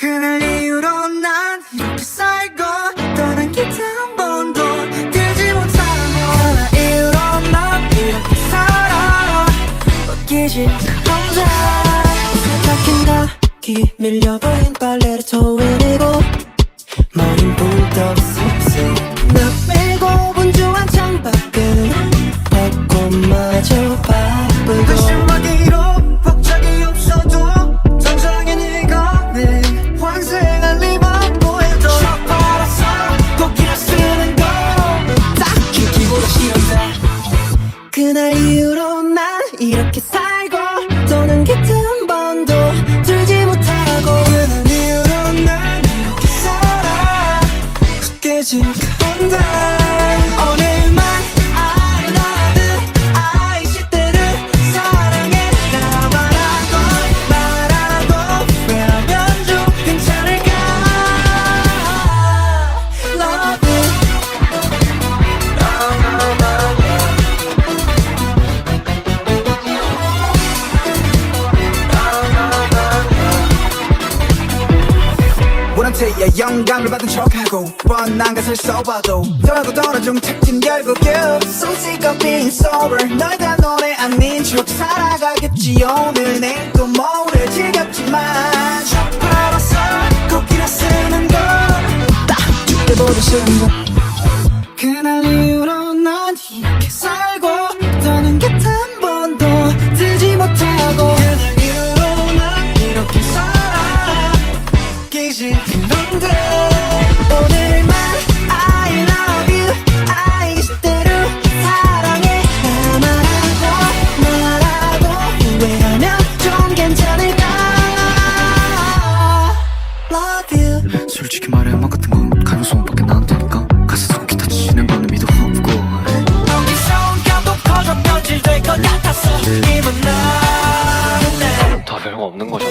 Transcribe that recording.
그날 이후로 난 이렇게 살고 떠난 기타 한 번도 들지 못하고 그날 이후로 난 이렇게 살아 웃기지 혼자 세탁한 닭이 밀려버린 빨래를 토해 또는 기타 영감을 받은 척하고 뻔한 것을 써봐도 너하고 떨어진 특징 결국 you So sick of being sober 널다 노래 아닌 척 살아가겠지. 오늘 내일 또 모레 지겹지만 셔파라서 코끼리 쓰는 거딱 죽게보다 싫은 거 깨진 그런데. 오늘만 I love you. I 있을 때를 사랑해. 나 말하고 말하고 후회하면 좀 괜찮을까? Love you. 솔직히 말해 음악 같은 건 가능성 밖에 나한테니까 가사 속 기타 치는 거는 미도 없고. 여기서 감동 커져 변질될 것 같았어. 기분 나는데 다 별거 없는 거잖아